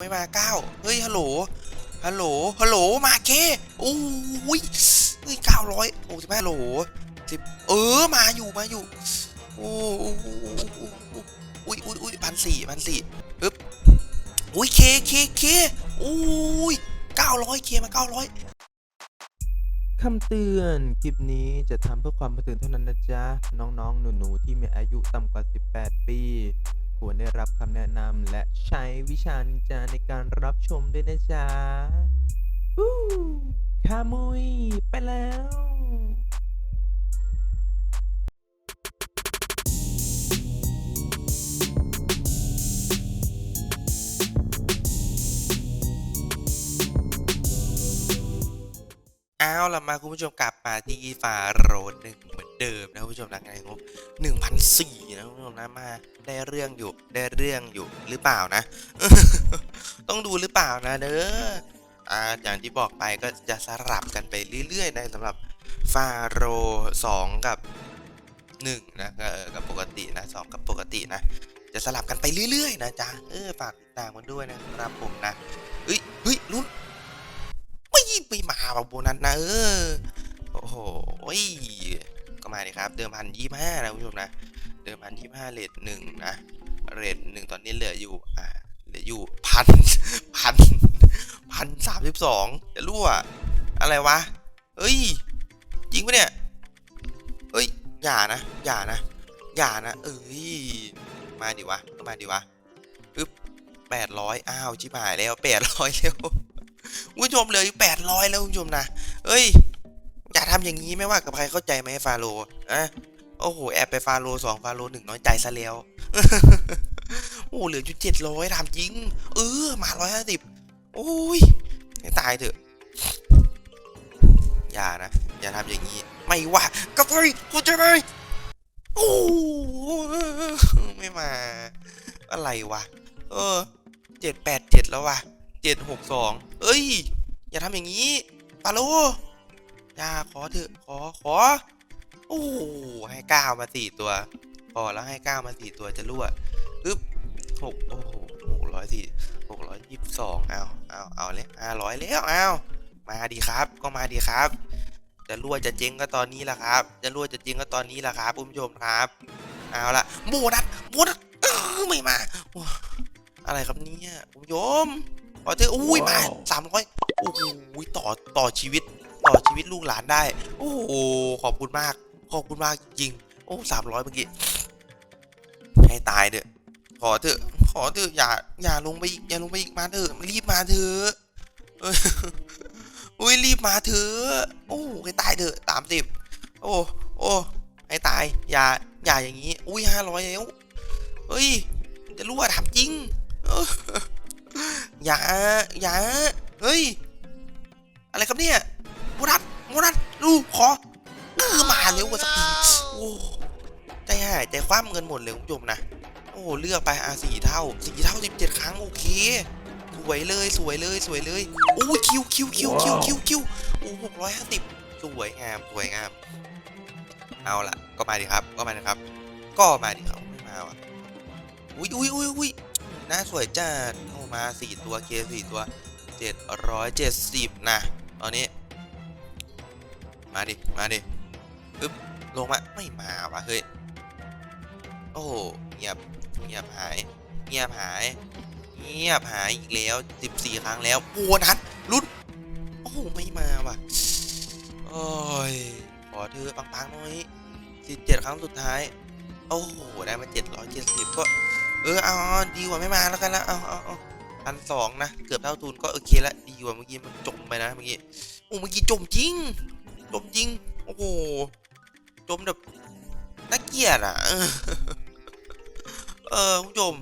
ไม่มาเก้าเฮ้ยฮัลโหลฮัลโหลฮัลโหลมาเคโอ้ยเฮ้ยเก้าร้อยโอ้สิบห้าโหลสิบเออมาอยู่มาอยู่โอ้อุ้ยอุ้ยอุ้ยพันสี่พันสี่ปึ๊บอุ้ยเคเคเคโอ้ยเก้าร้อยเคมาเก้าร้อยคำเตือนคลิปนี้จะทำเพื่อความบันเทิงเท่านั้นนะจ๊ะ น้องๆ หนูๆ ที่มีอายุต่ำกว่า 18 ปี ควรได้รับคำแนะนำและใช้วิชานินจาในการรับชมด้วยนะจ๊ะฮู้คามุย ไปแล้วเอาละมาคุณผู้ชมกลับมาที่ฟาโรนหนึ่ง เดิมนะคุณผู้ชมนะไงงบหนึ่งพันสี่นะคุณผู้ชมนะมาได้เรื่องอยู่ได้เรื่องอยู่หรือเปล่านะ ต้องดูหรือเปล่านะเด้ออ่าอย่างที่บอกไปก็จะสลับกันไปเรื่อยๆนะสำหรับฟาโรสองกับหนึ่งนะกับปกตินะสองกับปกตินะจะสลับกันไปเรื่อยๆ นะจ๊ะเออฝากตามกันด้วยนะครับผมนะเฮ้ยเฮ้ยลุ้นไม่ไม่มาว่ะโบนัสนะเออโอ้โหย ก็มาดิครับ เดิมพันยี่ห้านะคุณผู้ชมนะ เดิมพันยี่ห้าเรทหนึ่งนะ เรทหนึ่งตอนนี้เหลืออยู่ อ่า เหลืออยู่พันพันพันสามสิบสองจะรั่ว อะไรวะเฮ้ย จริงปะเนี่ยเฮ้ย อย่านะ อย่านะ อย่านะ เอ้ย มาดิวะ มาดิวะปึ๊บแปดร้อยอ้าว ชิบหายแล้วแปดร้อยแล้วคุณผู้ชมเหลืออยู่แปดร้อยแล้วคุณผู้ชมนะ เอ้ย อย่าทำอย่างนี้ไม่ว่ากับใครเข้าใจไหมฟาโรห์อะโอ้โหแอบไปฟาโรสองฟาโรห์หนึ่งน้อยใจซะแล้วโอ้เหลืออยู่เจ็ดร้อยทำจริง เออมาร้อยห้าสิบโอ้ยให้ตายเถอะ อย่านะ อย่าทำอย่างนี้ ไม่ว่ากับใครเข้าใจไหมโอ้ไม่มา อะไรวะ เออเจ็ดแปดเจ็ดแล้ววะเจ็ดหกสองเอ้ย อย่าทำอย่างนี้ปาโล อย่าขอเถอะขอขอ โอ้โหให้ก้าวมาสี่ตัวพอแล้วให้ก้าวมาสี่ตัวจะรั่วปึ๊บหกโอ้โหหกร้อยสี่หกร้อยยี่สิบสองเอาเอาเอาเลยห้าร้อยแล้วเอามาดีครับ ก็มาดีครับ จะรั่วจะเจ๊งก็ตอนนี้แหละครับ จะรั่วจะเจ๊งก็ตอนนี้แหละครับคุณผู้ชมครับ เอาละโบนัสโบนัสเออไม่มาโอ้อะไรครับเนี่ยคุณผู้ชมพอเธออุ้ยมาสามร้อยโอ้โหต่อต่อชีวิต ต่อชีวิตลูกหลานได้ โอ้โหขอบคุณมาก ขอบคุณมากจริง โอ้สามร้อยเมื่อกี้ ให้ตายเถอะ ขอเถอะ ขอเถอะ อย่า อย่าลงไปอีก อย่าลงไปอีก มาเถอะ รีบมาเถอะอุ้ยรีบมาเถอะ โอ้ให้ตายเถอะสามสิบ โอ้ โอ้ให้ตาย อย่า อย่าอย่างนี้ อุ้ยห้าร้อยแล้วเฮ้ย จะรู้ว่าทำจริงอย่า อย่า เฮ้ย อะไรครับเนี่ย โมนัสโมนัสลูกขอเออมาเร็วกว่าสักทีโอ้ใจหายใจคว่ำเงินหมดเลยคุณผู้ชมนะโอ้เลือกไปอะสี่เท่าสี่เท่าสิบเจ็ดครั้งโอเคสวยเลยสวยเลยสวยเลยโอ้คิวคิวคิวคิวคิวคิวโอ้หกร้อยห้าสิบสวยงามสวยงาม เอาละก็มาดิครับ ก็มาดิครับ ก็มาดิครับไม่มาว่ะอุ้ยอุ้ยอุ้ยอุ้ยน้าสวยจัดโอ้มาสี่ตัวเคสี่ตัวเจ็ดร้อยเจ็ดสิบนะตอนนี้ มาดิ มาดิปึ๊บลงมาไม่มาวะเฮ้ย โอ้เงียบเงียบหายเงียบหายเงียบหายอีกแล้วสิบสี่ครั้งแล้วโบนัสลุ้นโอ้ไม่มาว่ะโอ้ยขอเธอปังๆหน่อยสิบเจ็ดครั้งสุดท้าย โอ้โหได้มาเจ็ดร้อยเจ็ดสิบก็ เออเอาเอาดีกว่าไม่มาแล้วกันละเอาเอาเอาพันสองนะ เกือบเท่าทุนก็โอเคละดีกว่าเมื่อกี้มันจมไปนะเมื่อกี้โอ้เมื่อกี้จมจริง จมจริง โอ้โห จมแบบน่าเกลียดอะ เออคุณผู้ชม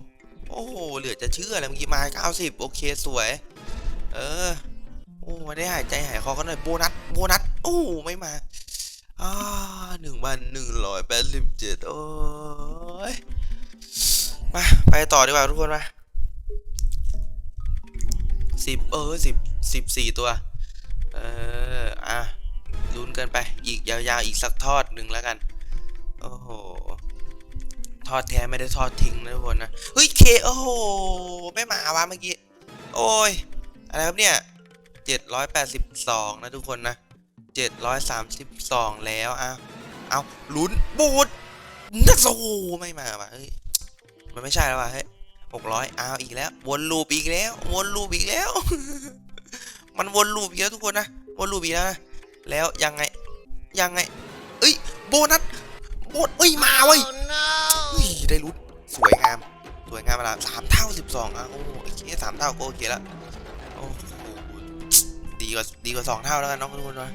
โอ้โห เหลือจะเชื่อเลยเมื่อกี้มาเก้าสิบโอเคสวย เออ โอ้ไม่ได้หายใจหายคอกันหน่อยโบนัส โบนัส โอ้ไม่มาอ่าหนึ่งพันหนึ่งร้อยแปดสิบเจ็ดโอ้ย มา ไปต่อดีกว่าทุกคนมาสิบเออสิบสิบสี่ตัว เออ อะ ลุ้นกันไป อีกยาวๆอีกสักทอดหนึ่งแล้วกัน โอ้โห ทอดแท้ไม่ได้ทอดทิ้งนะทุกคนนะ เฮ้ยเคโอ้โห ไม่มาวะเมื่อกี้ โอ้ย อะไรครับเนี่ยเจ็ดร้อยแปดสิบสองนะทุกคนนะเจ็ดร้อยสามสิบสองแล้วเอาเอาลุ้นบูดนักโซไม่มาว่ะเฮ้ย มันไม่ใช่แล้วว่ะเฮ้ยหกร้อยเอาอีกแล้ว วนลูปอีกแล้ว วนลูปอีกแล้ว มันวนลูปอีกแล้วทุกคนนะ วนลูปอีกแล้วนะ แล้วยังไงยังไง เอ้ยโบนัสโบนเอ้ยมาเว้ยเฮ้ยได้ลุ้นสวยงาม สวยงามมาละสามเท่าสิบสองอะโอ้โอเคสามเท่าก็โอเคแล้วโอ้โหดีกว่าดีกว่าสองเท่าแล้วกันน้องทุกคนนะ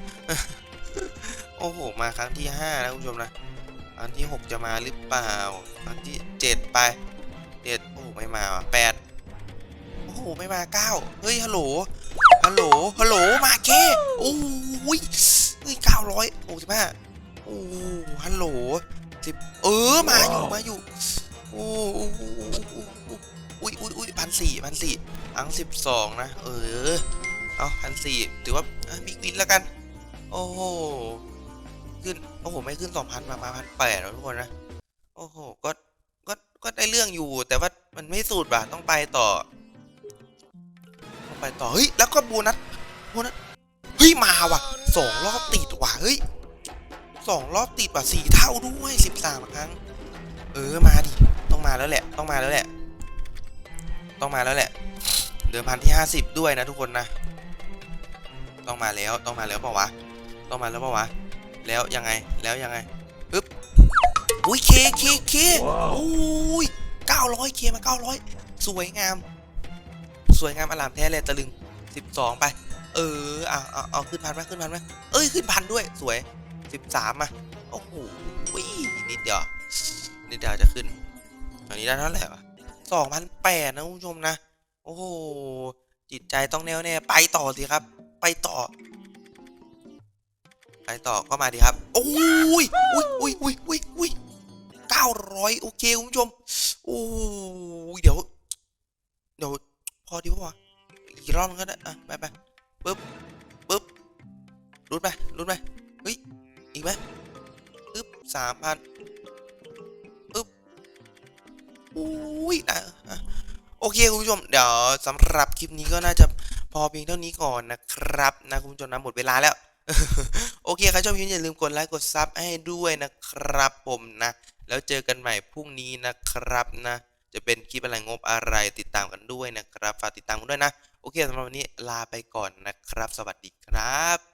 โอ้โหมาครั้งที่ห้าแล้วคุณผู้ชมนะครั้งที่หกจะมาหรือเปล่าครั้งที่เจ็ดไปเจ็ดโอ้โหไม่มาว่ะแปดโอ้โหไม่มาเก้าเฮ้ยฮัลโหล ฮัลโหล ฮัลโหล มาเคโอ้ยเฮ้ยเก้าร้อยหกสิบห้าโอ้ฮัลโหลสิบเออ มาอยู่มาอยู่ โอ้โหอุ้ยอุ้ยอุ้ยพันสี่พันสี่อังสิบสองนะ เออ เอาพันสี่ถือว่าบิ๊กวินแล้วกัน โอ้โห ขึ้น โอ้โห ไม่ขึ้นสองพันมามาพันแปดแล้วทุกคนนะ โอ้โห ก็ ก็ ก็ได้เรื่องอยู่ แต่ว่ามันไม่สุดว่ะ ต้องไปต่อ ไปต่อเฮ้ยแล้วก็โบนัสโบนัสเฮ้ยมาว่ะสองรอบติดว่ะเฮ้ยสองรอบติดว่ะสี่เท่าด้วยสิบสามครั้ง เออมาดิต้องมาแล้วแหละ ต้องมาแล้วแหละ ต้องมาแล้วแหละ เดิมพันที่ห้าสิบด้วยนะทุกคนนะ ต้องมาแล้วต้องมาแล้วเปล่าวะต้องมาแล้วเปล่าวะแล้วยังไงแล้วยังไงปึ๊บอุ้ยเคเคเคอุ้ยเก้าร้อยเคมาเก้าร้อยสวยงาม สวยงามอลามแท้เลยตะลึงสิบสองไป เออเอาเอาเอาขึ้นพันไหมขึ้นพันไหมเอ้ยขึ้นพันด้วยสวยสิบสามาโอ้โหนิดเดียวนิดเดียวจะขึ้นตอนนี้ได้เท่าไหร่วะสองพันแปดนะคุณผู้ชมนะ โอ้โหจิตใจต้องแน่วแน่ไปต่อสิครับ ไปต่อ ไปต่อก็มาดีครับโอ้ยอุ้ยอุ้ยอุ้ยอุ้ยอุ้ยเก้าร้อยโอเคคุณผู้ชมโอ้ยเดี๋ยวเดี๋ยว อดีปะวะอีกรอบนึงก็ได้อะไปไปปึ๊บปึ๊บรุดไปรุดไปเฮ้ยอีกไหมปึ๊บสามพันอุ้ยอะอะโอเคคุณผู้ชมเดี๋ยวสำหรับคลิปนี้ก็น่าจะพอเพียงเท่านี้ก่อนนะครับนะคุณผู้ชมนะหมดเวลาแล้ว โอเคใครชอบคลิปอย่าลืมกดไลค์กดซับให้ด้วยนะครับผมนะ แล้วเจอกันใหม่พรุ่งนี้นะครับนะ จะเป็นคลิปอะไรงบอะไรติดตามกันด้วยนะครับ ฝากติดตามกันด้วยนะ โอเคสำหรับวันนี้ลาไปก่อนนะครับ สวัสดีครับ